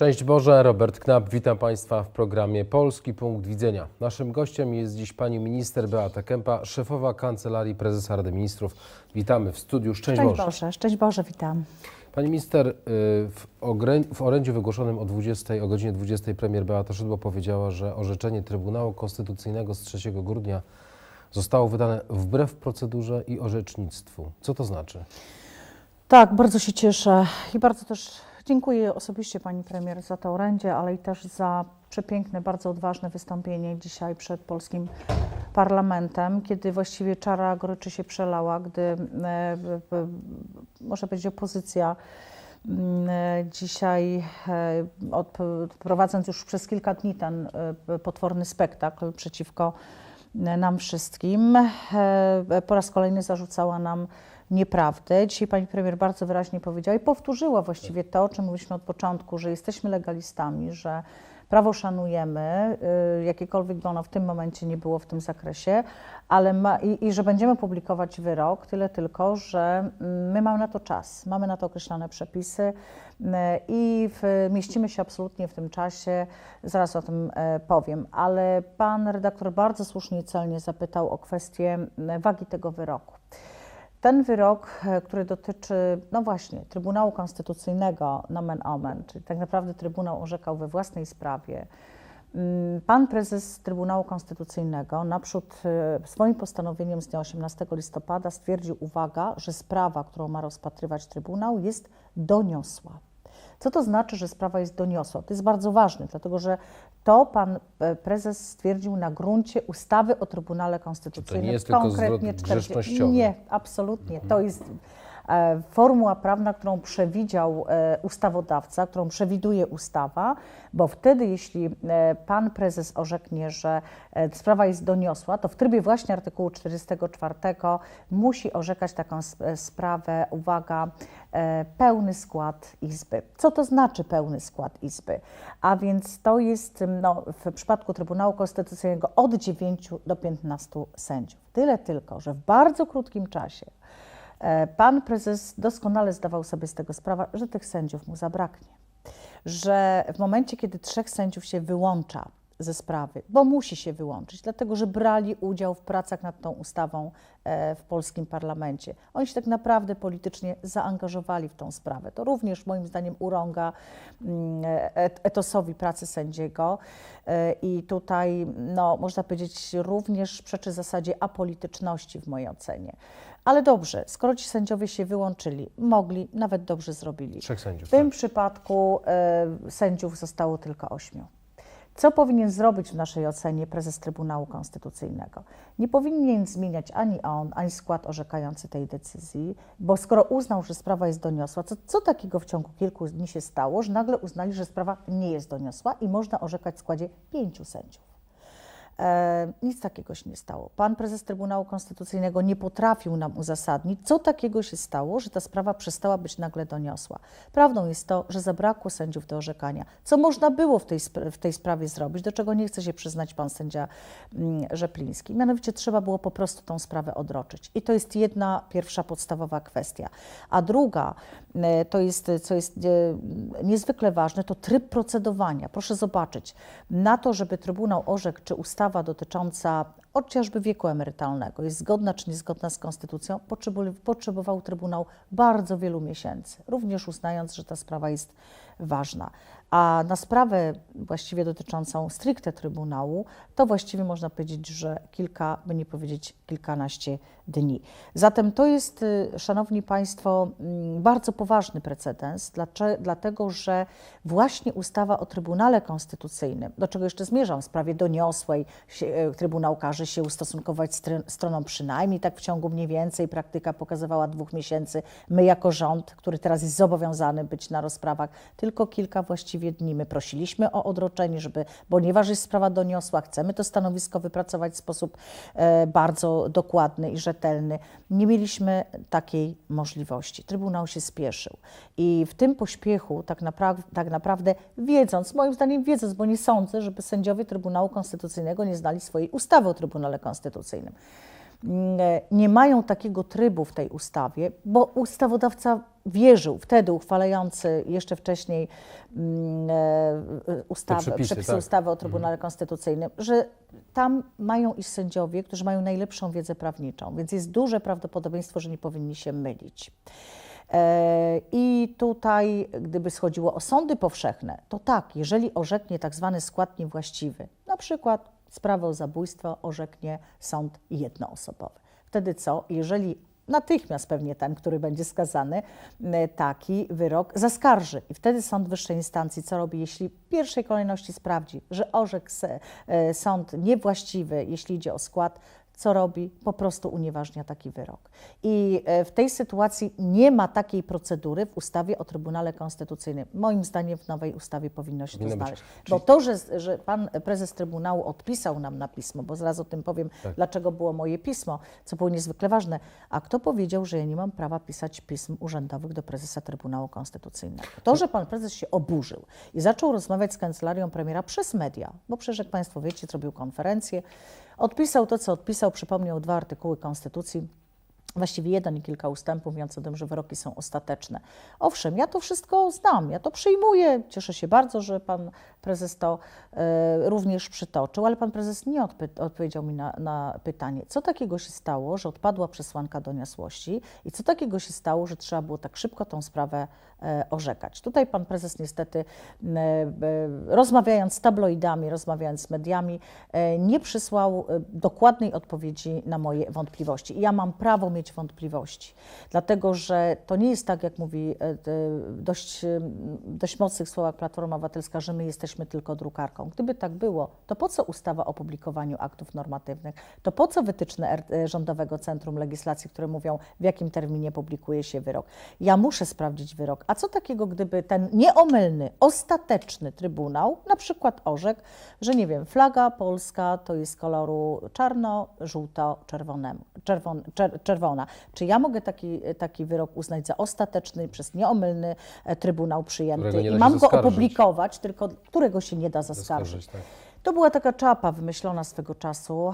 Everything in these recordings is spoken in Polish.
Szczęść Boże, Robert Knap, witam Państwa w programie Polski Punkt Widzenia. Naszym gościem jest dziś pani minister Beata Kępa, szefowa Kancelarii Prezesa Rady Ministrów. Witamy w studiu. Szczęść, Szczęść Boże. Boże, szczęść Boże, witam. Pani minister, y, w, ogrę- w orędziu wygłoszonym o 20, o godzinie 20 premier Beata Szydło powiedziała, że orzeczenie Trybunału Konstytucyjnego z 3 grudnia zostało wydane wbrew procedurze i orzecznictwu. Co to znaczy? Tak, bardzo się cieszę i bardzo też dziękuję osobiście pani premier za to orędzie, ale i też za przepiękne, bardzo odważne wystąpienie dzisiaj przed polskim parlamentem, kiedy właściwie czara goryczy się przelała, gdy e, b- b- można powiedzieć opozycja mm, e, dzisiaj e, odp- prowadząc już przez kilka dni ten e, potworny spektakl przeciwko e, nam wszystkim, e, po raz kolejny zarzucała nam nieprawdę. Dzisiaj pani premier bardzo wyraźnie powiedziała i powtórzyła właściwie to, o czym mówiliśmy od początku, że jesteśmy legalistami, że prawo szanujemy, y, jakiekolwiek by ono w tym momencie nie było w tym zakresie, ale ma, i, i że będziemy publikować wyrok, tyle tylko, że mm, my mamy na to czas, mamy na to określone przepisy y, i w, mieścimy się absolutnie w tym czasie, zaraz o tym e, powiem, ale pan redaktor bardzo słusznie i celnie zapytał o kwestię wagi tego wyroku. Ten wyrok, e, który dotyczy, no właśnie, Trybunału Konstytucyjnego, nomen omen, czyli tak naprawdę Trybunał orzekał we własnej sprawie. Mm, Pan prezes Trybunału Konstytucyjnego naprzód e, swoim postanowieniem z dnia 18 listopada stwierdził, uwaga, że sprawa, którą ma rozpatrywać Trybunał jest doniosła. Co to znaczy, że sprawa jest doniosła? To jest bardzo ważne, dlatego że to pan e, prezes stwierdził na gruncie ustawy o Trybunale Konstytucyjnym. nie jest tylko konkretnie zwrot 40 grzecznościowy? Nie, absolutnie. To jest e, formuła prawna, którą przewidział e, ustawodawca, którą przewiduje ustawa, bo wtedy, jeśli e, pan prezes orzeknie, że e, sprawa jest doniosła, to w trybie właśnie artykułu 44 musi orzekać taką e, sprawę, uwaga, e, pełny skład Izby. Co to znaczy pełny skład Izby? A więc to jest no, w przypadku Trybunału Konstytucyjnego od 9 do 15 sędziów. Tyle tylko, że w bardzo krótkim czasie e, pan prezes doskonale zdawał sobie z tego sprawę, że tych sędziów mu zabraknie. Że w momencie, kiedy trzech sędziów się wyłącza ze sprawy, bo musi się wyłączyć, dlatego że brali udział w pracach nad tą ustawą e, w polskim parlamencie. Oni się tak naprawdę politycznie zaangażowali w tą sprawę. To również moim zdaniem urąga mm, et- etosowi pracy sędziego E, i tutaj, no, można powiedzieć, również przeczy zasadzie apolityczności w mojej ocenie. Ale dobrze, skoro ci sędziowie się wyłączyli, mogli, nawet dobrze zrobili. Trzech sędziów. W tym tak. przypadku e, sędziów zostało tylko ośmiu. Co powinien zrobić w naszej ocenie prezes Trybunału Konstytucyjnego? Nie powinien zmieniać ani on, ani skład orzekający tej decyzji, bo skoro uznał, że sprawa jest doniosła, co, co takiego w ciągu kilku dni się stało, że nagle uznali, że sprawa nie jest doniosła i można orzekać w składzie pięciu sędziów? E, nic takiego się nie stało. Pan prezes Trybunału Konstytucyjnego nie potrafił nam uzasadnić, co takiego się stało, że ta sprawa przestała być nagle doniosła. Prawdą jest to, że zabrakło sędziów do orzekania. Co można było w tej, w tej sprawie zrobić, do czego nie chce się przyznać pan sędzia mm, Rzepliński. Mianowicie trzeba było po prostu tą sprawę odroczyć. I to jest jedna pierwsza podstawowa kwestia. A druga, e, to jest, co jest e, niezwykle ważne, to tryb procedowania. Proszę zobaczyć, na to, żeby Trybunał orzekł, czy ustawa dotycząca chociażby wieku emerytalnego jest zgodna czy niezgodna z konstytucją, potrzebował, Trybunał bardzo wielu miesięcy, również uznając, że ta sprawa jest ważna. A na sprawę właściwie dotyczącą stricte Trybunału, to właściwie można powiedzieć, że kilka, by nie powiedzieć kilkanaście dni. Zatem to jest, y, Szanowni Państwo, mm, bardzo poważny precedens, dlatego że właśnie ustawa o Trybunale Konstytucyjnym, do czego jeszcze zmierzam, w sprawie doniosłej, się, e, każe się ustosunkować str- stroną przynajmniej tak w ciągu mniej więcej, praktyka pokazywała dwóch miesięcy. My jako rząd, który teraz jest zobowiązany być na rozprawach, tylko kilka właściwie dni. My prosiliśmy o odroczenie, żeby, ponieważ jest sprawa doniosła, chcemy to stanowisko wypracować w sposób e, bardzo dokładny i rzetelny. Nie mieliśmy takiej możliwości. Trybunał się spieszył i w tym pośpiechu tak, napra- tak naprawdę wiedząc, moim zdaniem wiedząc, bo nie sądzę, żeby sędziowie Trybunału Konstytucyjnego nie znali swojej ustawy o Trybunale Konstytucyjnym. mm, e, nie mają takiego trybu w tej ustawie, bo ustawodawca wierzył wtedy uchwalający jeszcze wcześniej mm, e, ustawę, przepisy, przepisy tak. ustawy o Trybunale Konstytucyjnym, że tam mają iść sędziowie, którzy mają najlepszą wiedzę prawniczą, więc jest duże prawdopodobieństwo, że nie powinni się mylić. E, I tutaj, gdyby schodziło o sądy powszechne, to tak, jeżeli orzeknie tak zwany skład niewłaściwy, na przykład sprawę o zabójstwo orzeknie sąd jednoosobowy. Wtedy co? Jeżeli natychmiast pewnie ten, który będzie skazany, taki wyrok zaskarży. I wtedy sąd wyższej instancji co robi, jeśli w pierwszej kolejności sprawdzi, że orzekł e, sąd niewłaściwy, jeśli idzie o skład, co robi? Po prostu unieważnia taki wyrok. I e, w tej sytuacji nie ma takiej procedury w ustawie o Trybunale Konstytucyjnym. Moim zdaniem w nowej ustawie powinno się Powinno to znaleźć. Czyli- Bo to, że, że pan prezes Trybunału odpisał nam na pismo, bo zaraz o tym powiem, Tak. dlaczego było moje pismo, co było niezwykle ważne. A kto powiedział, że ja nie mam prawa pisać pism urzędowych do prezesa Trybunału Konstytucyjnego? To, że pan prezes się oburzył i zaczął rozmawiać z kancelarią premiera przez media, bo przecież jak państwo wiecie, zrobił konferencję, odpisał to, co odpisał, przypomniał dwa artykuły Konstytucji, właściwie jeden i kilka ustępów, mówiąc o tym, że wyroki są ostateczne. Owszem, ja to wszystko znam, ja to przyjmuję, cieszę się bardzo, że pan prezes to e, również przytoczył, ale pan prezes nie odpy- odpowiedział mi na, na pytanie, co takiego się stało, że odpadła przesłanka doniosłości i co takiego się stało, że trzeba było tak szybko tą sprawę e, orzekać. Tutaj pan prezes niestety, e, rozmawiając z tabloidami, rozmawiając z mediami, e, nie przysłał e, dokładnej odpowiedzi na moje wątpliwości. I ja mam prawo mieć wątpliwości, dlatego że to nie jest tak, jak mówi e, te dość, e, dość mocnych słowach Platforma Obywatelska, że my jesteśmy tylko drukarką. Gdyby tak było, to po co ustawa o publikowaniu aktów normatywnych? To po co wytyczne e, Rządowego Centrum Legislacji, które mówią, w jakim terminie publikuje się wyrok? Ja muszę sprawdzić wyrok. A co takiego, gdyby ten nieomylny, ostateczny Trybunał na przykład orzekł, że nie wiem, flaga polska to jest koloru czarno-żółto-czerwonemu, czerwon, czer, czerwona. Czy ja mogę taki, taki wyrok uznać za ostateczny przez nieomylny e, Trybunał przyjęty i mam go opublikować, tylko którego się nie da zaskarżyć? Zaskarżyć, tak. To była taka czapa wymyślona swego czasu,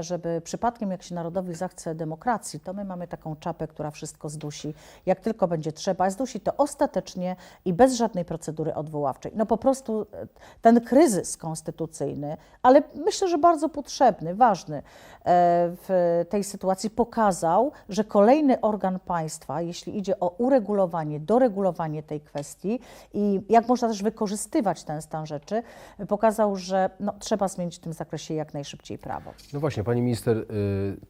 żeby przypadkiem jak się narodowi zachce demokracji, to my mamy taką czapę, która wszystko zdusi. Jak tylko będzie trzeba, zdusi to ostatecznie i bez żadnej procedury odwoławczej. No po prostu e, ten kryzys konstytucyjny, ale myślę, że bardzo potrzebny, ważny e, w tej sytuacji pokazał, że kolejny organ państwa, jeśli idzie o uregulowanie, doregulowanie tej kwestii i jak można też wykorzystywać ten stan rzeczy, pokazał, że no, trzeba zmienić w tym zakresie jak najszybciej prawo. No właśnie, pani minister, y,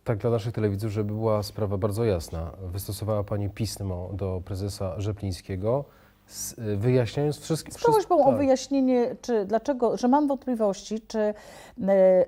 tak dla naszych telewidzów, żeby była sprawa bardzo jasna, wystosowała pani pismo do prezesa Rzeplińskiego, z, y, wyjaśniając wszystkie... Z prośbą o tak. wyjaśnienie, czy dlaczego, że mam wątpliwości, czy e,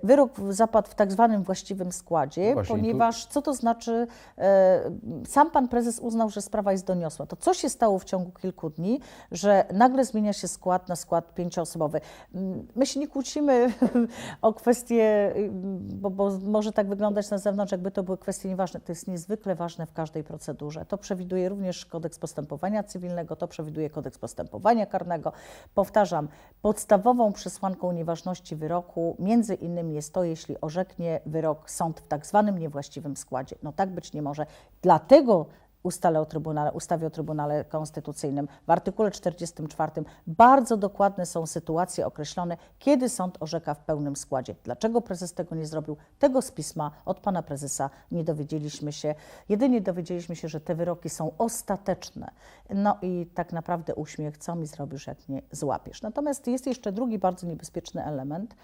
wyrok zapadł w tak zwanym właściwym składzie, No właśnie, i tu- ponieważ co to znaczy, e, sam pan prezes uznał, że sprawa jest doniosła. To co się stało w ciągu kilku dni, że nagle zmienia się skład na skład pięcioosobowy? Mm, My się nie kłócimy o kwestie, y, bo, bo może tak wyglądać na zewnątrz, jakby to były kwestie nieważne. To jest niezwykle ważne w każdej procedurze. To przewiduje również kodeks postępowania cywilnego, to przewiduje kodeks postępowania karnego. Powtarzam, podstawową przesłanką nieważności wyroku między innymi jest to, jeśli orzeknie wyrok sąd w tak zwanym niewłaściwym składzie. No tak być nie może. Dlatego ustale o Trybunale, ustawie o Trybunale Konstytucyjnym w artykule 44 bardzo dokładne są sytuacje określone, kiedy sąd orzeka w pełnym składzie. Dlaczego prezes tego nie zrobił? Tego z pisma od pana prezesa nie dowiedzieliśmy się. Jedynie dowiedzieliśmy się, że te wyroki są ostateczne. No i tak naprawdę uśmiech, co mi zrobisz, jak mnie złapiesz. Natomiast jest jeszcze drugi bardzo niebezpieczny element,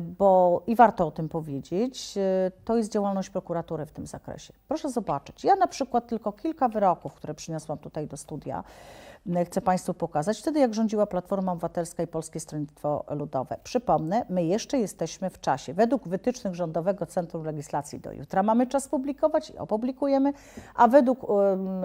bo i warto o tym powiedzieć, e, to jest działalność prokuratury w tym zakresie. Proszę zobaczyć, ja na przykład tylko kilka wyroków, które przyniosłam tutaj do studia, chcę Państwu pokazać. Wtedy, jak rządziła Platforma Obywatelska i Polskie Stronnictwo Ludowe. Przypomnę, my jeszcze jesteśmy w czasie. Według wytycznych Rządowego Centrum Legislacji do jutra mamy czas publikować i opublikujemy, a według um,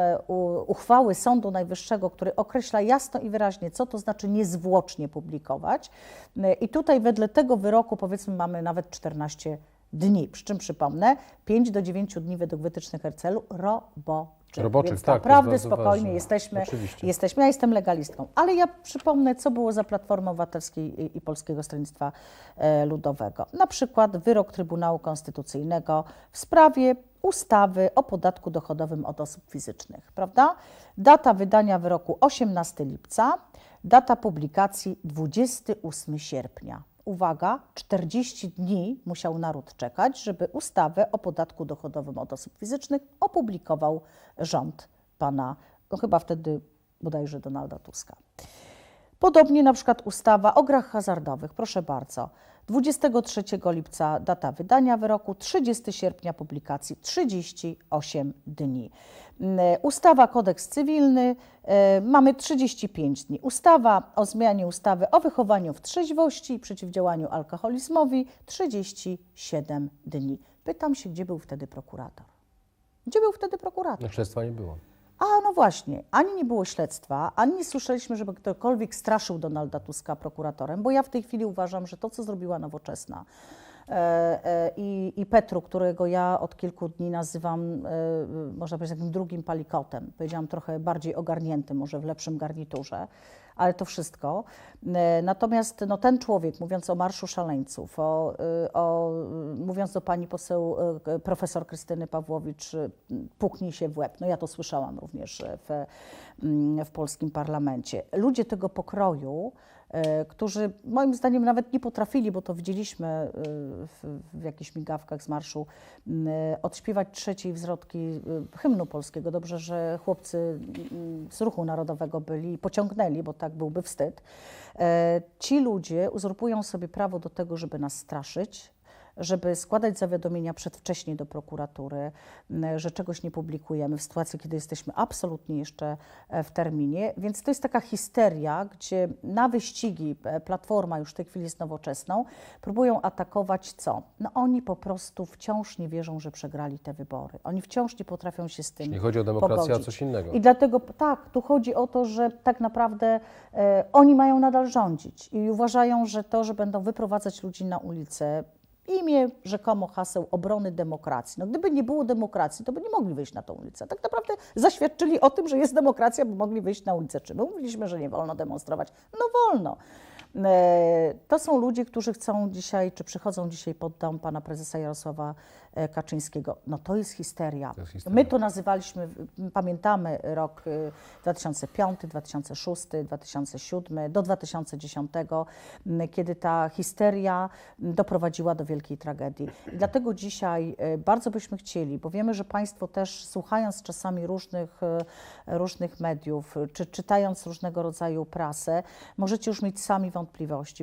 uchwały Sądu Najwyższego, który określa jasno i wyraźnie, co to znaczy niezwłocznie publikować. m, I tutaj wedle tego wyroku, powiedzmy, mamy nawet 14 dni. Przy czym przypomnę, 5 do 9 dni według wytycznych RCL-u roboczych. Czy, Roboczych, więc tak, jest naprawdę bardzo spokojnie ważne. jesteśmy, Oczywiście. jesteśmy. Ja jestem legalistką, ale ja przypomnę, co było za Platformą Obywatelskiej i, i Polskiego Stronnictwa e, Ludowego. Na przykład wyrok Trybunału Konstytucyjnego w sprawie ustawy o podatku dochodowym od osób fizycznych, prawda? Data wydania wyroku 18 lipca, data publikacji 28 sierpnia. Uwaga, 40 dni musiał naród czekać, żeby ustawę o podatku dochodowym od osób fizycznych opublikował rząd pana, no chyba wtedy bodajże Donalda Tuska. Podobnie na przykład ustawa o grach hazardowych, proszę bardzo. 23 lipca data wydania wyroku, 30 sierpnia publikacji, 38 dni. Mm, Ustawa kodeks cywilny, e, mamy 35 dni. Ustawa o zmianie ustawy o wychowaniu w trzeźwości i przeciwdziałaniu alkoholizmowi, 37 dni. Pytam się, gdzie był wtedy prokurator? Gdzie był wtedy prokurator? No, śledztwa nie było. A no właśnie, ani nie było śledztwa, ani nie słyszeliśmy, żeby ktokolwiek straszył Donalda Tuska prokuratorem, bo ja w tej chwili uważam, że to, co zrobiła Nowoczesna i, i Petru, którego ja od kilku dni nazywam, e, można powiedzieć, takim drugim palikotem, powiedziałam trochę bardziej ogarniętym, może w lepszym garniturze, ale to wszystko. E, Natomiast no, ten człowiek, mówiąc o Marszu Szaleńców, o, o, mówiąc do pani poseł profesor Krystyny Pawłowicz, puknij się w łeb. No ja to słyszałam również w, mm, w polskim parlamencie. Ludzie tego pokroju, którzy moim zdaniem nawet nie potrafili, bo to widzieliśmy y, w, w jakichś migawkach z marszu, y, odśpiewać trzeciej wzrodki hymnu polskiego. Dobrze, że chłopcy z ruchu narodowego byli i pociągnęli, bo tak byłby wstyd. E, Ci ludzie uzurpują sobie prawo do tego, żeby nas straszyć, żeby składać zawiadomienia przedwcześnie do prokuratury, że czegoś nie publikujemy w sytuacji, kiedy jesteśmy absolutnie jeszcze e, w terminie. Więc to jest taka histeria, gdzie na wyścigi e, Platforma już w tej chwili jest nowoczesną, próbują atakować co? No oni po prostu wciąż nie wierzą, że przegrali te wybory. Oni wciąż nie potrafią się z tym Nie chodzi o demokrację, a coś innego. I dlatego tak, tu chodzi o to, że tak naprawdę e, oni mają nadal rządzić i uważają, że to, że będą wyprowadzać ludzi na ulicę imię rzekomo haseł obrony demokracji. No gdyby nie było demokracji, to by nie mogli wyjść na tą ulicę. Tak naprawdę zaświadczyli o tym, że jest demokracja, bo mogli wyjść na ulicę. Czy my mówiliśmy, że nie wolno demonstrować? No wolno. E, To są ludzie, którzy chcą dzisiaj, czy przychodzą dzisiaj pod dom pana prezesa Jarosława e, Kaczyńskiego. No to jest histeria. To jest histeria. My to nazywaliśmy, pamiętamy rok y, 2005, 2006, 2007, do 2010, m, kiedy ta histeria doprowadziła do wielkiej tragedii. I dlatego dzisiaj y, bardzo byśmy chcieli, bo wiemy, że Państwo też słuchając czasami różnych, y, różnych mediów, czy czytając różnego rodzaju prasę, możecie już mieć sami wątpliwości,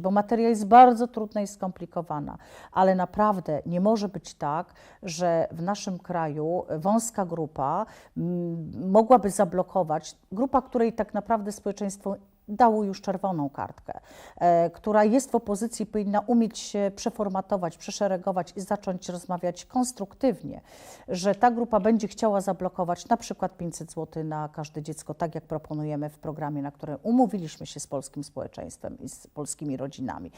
bo materia jest bardzo trudna i skomplikowana, ale naprawdę nie może być tak, że w naszym kraju wąska grupa mm, mogłaby zablokować, grupa, której tak naprawdę społeczeństwo dało już czerwoną kartkę, e, która jest w opozycji, powinna umieć się przeformatować, przeszeregować i zacząć rozmawiać konstruktywnie, że ta grupa będzie chciała zablokować na przykład 500 zł na każde dziecko, tak jak proponujemy w programie, na którym umówiliśmy się z polskim społeczeństwem i z polskimi rodzinami,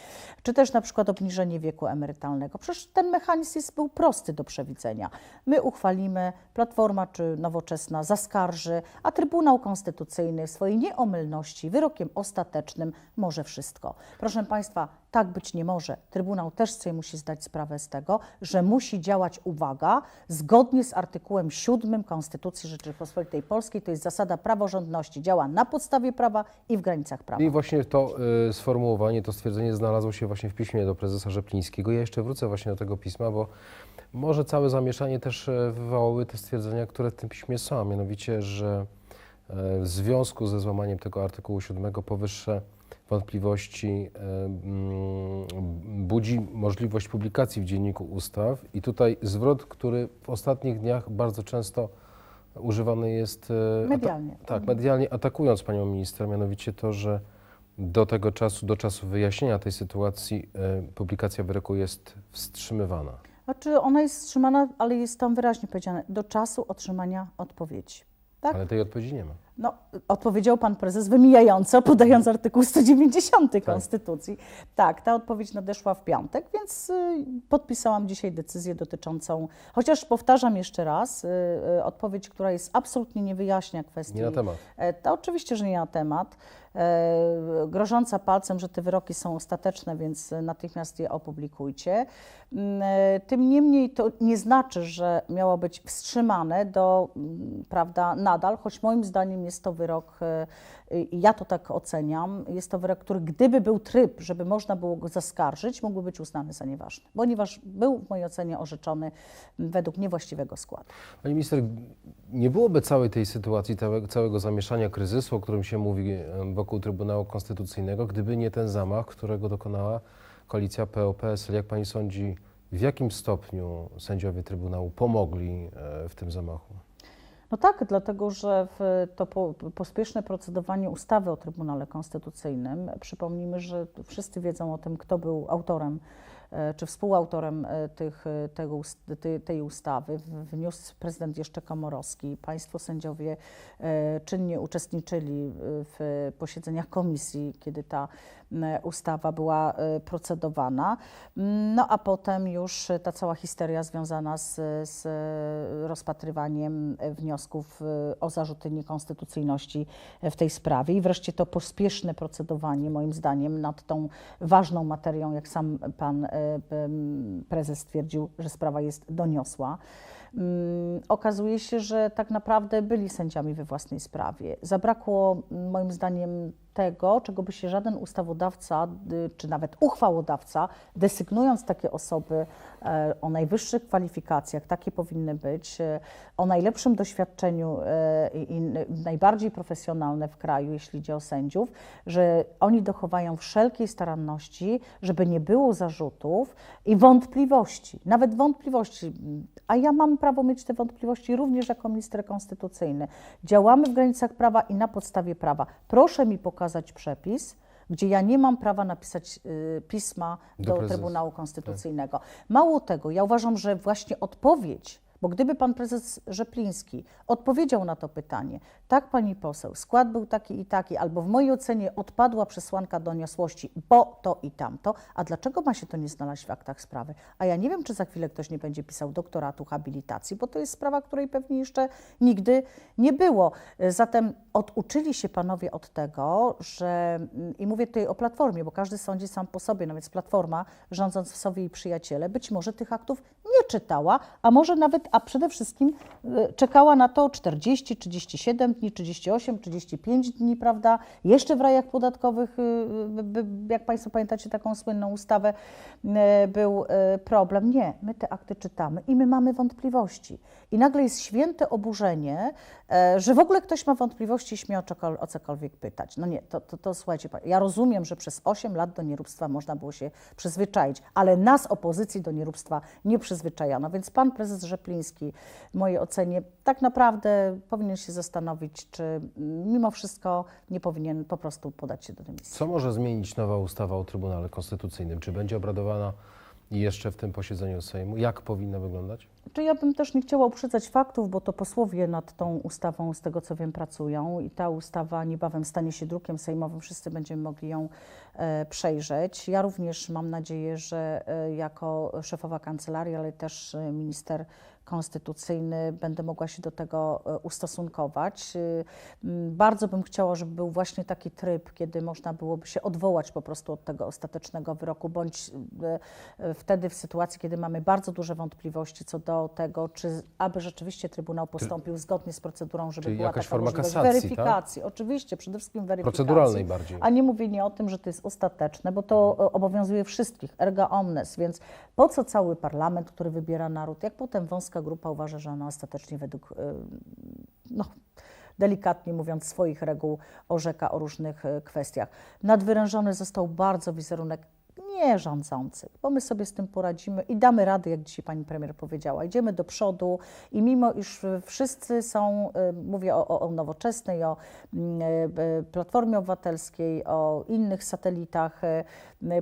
czy też na przykład obniżenie wieku emerytalnego. Przecież ten mechanizm jest, był prosty do przewidzenia. My uchwalimy, Platforma czy Nowoczesna zaskarży, a Trybunał Konstytucyjny w swojej nieomylności wyrokiem ostatecznym może wszystko. Proszę Państwa, tak być nie może. Trybunał też sobie musi zdać sprawę z tego, że musi działać, uwaga, zgodnie z artykułem 7 Konstytucji Rzeczypospolitej Polskiej, to jest zasada praworządności. Działa na podstawie prawa i w granicach prawa. I właśnie to y, sformułowanie, to stwierdzenie znalazło się właśnie w piśmie do prezesa Rzeplińskiego. Ja jeszcze wrócę właśnie do tego pisma, bo może całe zamieszanie też e, wywołały te stwierdzenia, które w tym piśmie są, mianowicie, że w związku ze złamaniem tego artykułu 7 powyższe wątpliwości e, mm, budzi możliwość publikacji w Dzienniku Ustaw i tutaj zwrot, który w ostatnich dniach bardzo często używany jest e, Medialnie. tak, medialnie atakując panią minister, mianowicie to, że do tego czasu, do czasu wyjaśnienia tej sytuacji e, publikacja wyroku jest wstrzymywana. Znaczy ona jest wstrzymana, ale jest tam wyraźnie powiedziane, do czasu otrzymania odpowiedzi. Tak? Ale tej odpowiedzi nie ma. No, odpowiedział pan prezes wymijająco, podając artykuł 190 Konstytucji. Tak, ta odpowiedź nadeszła w piątek, więc y, podpisałam dzisiaj decyzję dotyczącą, chociaż powtarzam jeszcze raz, y, y, odpowiedź, która jest absolutnie nie wyjaśnia kwestii. Nie na temat. E, To oczywiście, że nie na temat. E, grożąca palcem, że te wyroki są ostateczne, więc natychmiast je opublikujcie. Mm, e, Tym niemniej to nie znaczy, że miało być wstrzymane do, mm, prawda, nadal, choć moim zdaniem jest to wyrok, i ja to tak oceniam, jest to wyrok, który gdyby był tryb, żeby można było go zaskarżyć, mógłby być uznany za nieważny, ponieważ był w mojej ocenie orzeczony według niewłaściwego składu. Pani minister, nie byłoby całej tej sytuacji, całego, zamieszania kryzysu, o którym się mówi wokół Trybunału Konstytucyjnego, gdyby nie ten zamach, którego dokonała koalicja PO-PSL. Jak pani sądzi, w jakim stopniu sędziowie Trybunału pomogli e, w tym zamachu? No tak, dlatego że to po, pospieszne procedowanie ustawy o Trybunale Konstytucyjnym, przypomnijmy, że wszyscy wiedzą o tym, kto był autorem e, czy współautorem e, tych, e, tego, tej, ustawy, wniósł prezydent jeszcze Komorowski. Państwo sędziowie czynnie uczestniczyli w posiedzeniach komisji, kiedy ta ustawa była e, procedowana. No a potem już ta cała histeria związana z, z rozpatrywaniem wniosków e, o zarzuty niekonstytucyjności w tej sprawie i wreszcie to pospieszne procedowanie moim zdaniem nad tą ważną materią, jak sam pan e, prezes stwierdził, że sprawa jest doniosła. Mm, Okazuje się, że tak naprawdę byli sędziami we własnej sprawie. Zabrakło mm, moim zdaniem tego, czego by się żaden ustawodawca y, czy nawet uchwałodawca, desygnując takie osoby e, o najwyższych kwalifikacjach, takie powinny być, e, o najlepszym doświadczeniu e, i najbardziej profesjonalne w kraju, jeśli idzie o sędziów, że oni dochowają wszelkiej staranności, żeby nie było zarzutów i wątpliwości, nawet wątpliwości. A ja mam prawo mieć te wątpliwości również jako minister konstytucyjny. Działamy w granicach prawa i na podstawie prawa. Proszę mi pokazać przepis, gdzie ja nie mam prawa napisać y, pisma Do do. Trybunału Konstytucyjnego. Mało tego, ja uważam, że właśnie odpowiedź, bo gdyby pan prezes Rzepliński odpowiedział na to pytanie, tak pani poseł, skład był taki i taki, albo w mojej ocenie odpadła przesłanka doniosłości, bo to i tamto, a dlaczego ma się to nie znaleźć w aktach sprawy? A ja nie wiem, czy za chwilę ktoś nie będzie pisał doktoratu habilitacji, bo to jest sprawa, której pewnie jeszcze nigdy nie było. Zatem oduczyli się panowie od tego, że i mówię tutaj o Platformie, bo każdy sądzi sam po sobie, no więc Platforma, rządząc w sobie i przyjaciele, być może tych aktów nie czytała, a może nawet, a przede wszystkim y, czekała na to 40, 37 dni, 38, 35 dni, prawda? Jeszcze w rajach podatkowych, y, by- jak Państwo pamiętacie taką słynną ustawę, y, był y, problem. Nie, my te akty czytamy i my mamy wątpliwości. I nagle jest święte oburzenie, e, że w ogóle ktoś ma wątpliwości i śmie o, cokolwiek pytać. No nie, to, to, to słuchajcie, ja rozumiem, że przez 8 lat do nieróbstwa można było się przyzwyczaić, ale nas, opozycji, do nieróbstwa nie przyzwyczajano. Więc pan prezes Rzepliński, w mojej ocenie, tak naprawdę powinien się zastanowić, czy mimo wszystko nie powinien po prostu podać się do dymisji. Co może zmienić nowa ustawa o Trybunale Konstytucyjnym? Czy będzie obradowana jeszcze w tym posiedzeniu Sejmu? Jak powinna wyglądać? Czy ja bym też nie chciała uprzedzać faktów, bo to posłowie nad tą ustawą, z tego co wiem, pracują i ta ustawa niebawem stanie się drukiem sejmowym, wszyscy będziemy mogli ją e, przejrzeć. Ja również mam nadzieję, że e, jako szefowa kancelarii, ale też e, minister konstytucyjny będę mogła się do tego e, ustosunkować. Y, Bardzo bym chciała, żeby był właśnie taki tryb, kiedy można byłoby się odwołać po prostu od tego ostatecznego wyroku, bądź e, e, wtedy w sytuacji, kiedy mamy bardzo duże wątpliwości co do tego, czy aby rzeczywiście Trybunał postąpił zgodnie z procedurą, żeby Czyli była jakaś taka forma kasacji, tak? weryfikacji. Oczywiście, przede wszystkim weryfikacji. Proceduralnej bardziej. A nie mówienie o tym, że to jest ostateczne, bo to e, obowiązuje wszystkich, erga omnes, więc po co cały parlament, który wybiera naród, jak potem wąska grupa uważa, że ona ostatecznie według, e, no, delikatnie mówiąc, swoich reguł orzeka o różnych e, kwestiach. Nadwyrężony został bardzo wizerunek nie rządzących, bo my sobie z tym poradzimy i damy radę, jak dzisiaj pani premier powiedziała. Idziemy do przodu i mimo iż wszyscy są, y, mówię o, o, nowoczesnej, o mm, y, Platformie Obywatelskiej, o innych satelitach y,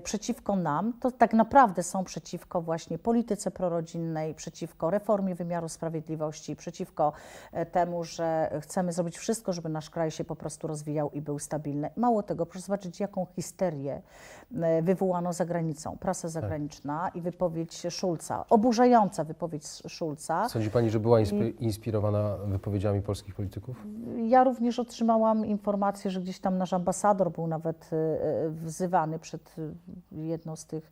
przeciwko nam, to tak naprawdę są przeciwko właśnie polityce prorodzinnej, przeciwko reformie wymiaru sprawiedliwości, przeciwko e, temu, że chcemy zrobić wszystko, żeby nasz kraj się po prostu rozwijał i był stabilny. Mało tego, proszę zobaczyć, jaką histerię e, wywołano za granicą, prasa zagraniczna i wypowiedź Szulca, oburzająca wypowiedź Szulca. Sądzi Pani, że była inspi- inspirowana wypowiedziami polskich polityków? Ja również otrzymałam informację, że gdzieś tam nasz ambasador był nawet e, e, wzywany przed e, jedną z tych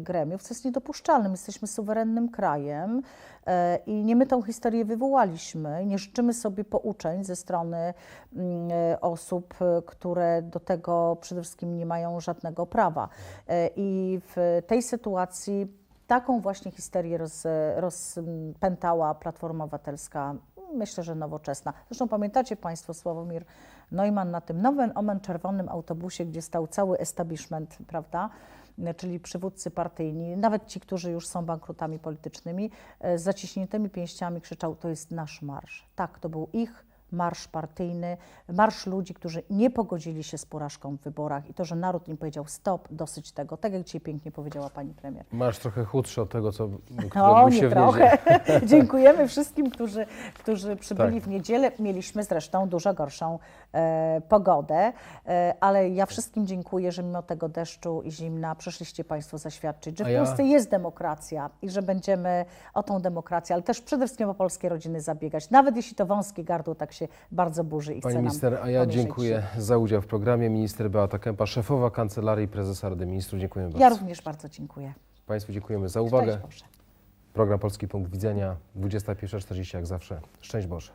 gremiów, co jest niedopuszczalne. My jesteśmy suwerennym krajem e, i nie my tą historię wywołaliśmy. Nie życzymy sobie pouczeń ze strony mm, e, osób, e, które do tego przede wszystkim nie mają żadnego prawa. E, I w tej sytuacji taką właśnie histerię roz, rozpętała Platforma Obywatelska, myślę, że nowoczesna. Zresztą pamiętacie Państwo Sławomir Neumann na tym nowym omen czerwonym autobusie, gdzie stał cały establishment, prawda? Czyli przywódcy partyjni, nawet ci, którzy już są bankrutami politycznymi, e, z zaciśniętymi pięściami krzyczał, to jest nasz marsz. Tak, to był ich marsz partyjny, marsz ludzi, którzy nie pogodzili się z porażką w wyborach i to, że naród im powiedział stop, dosyć tego, tak jak dzisiaj pięknie powiedziała pani premier. Masz trochę chudszy od tego, co No, odbył się nie trochę. Dziękujemy wszystkim, którzy, którzy przybyli Tak. w niedzielę. Mieliśmy zresztą dużo gorszą e, pogodę, e, ale ja wszystkim dziękuję, że mimo tego deszczu i zimna przyszliście Państwo zaświadczyć, że w ja- Polsce jest demokracja i że będziemy o tą demokrację, ale też przede wszystkim o polskie rodziny zabiegać, nawet jeśli to wąskie gardło tak się bardzo burzy i chce Pani nam minister, a ja podwyżyć dziękuję za udział w programie. Minister Beata Kępa, szefowa Kancelarii Prezesa Rady Ministrów. Dziękuję bardzo. Ja również bardzo dziękuję. Państwu dziękujemy za uwagę. Program Polski Punkt Widzenia, 21.40 jak zawsze. Szczęść Boże.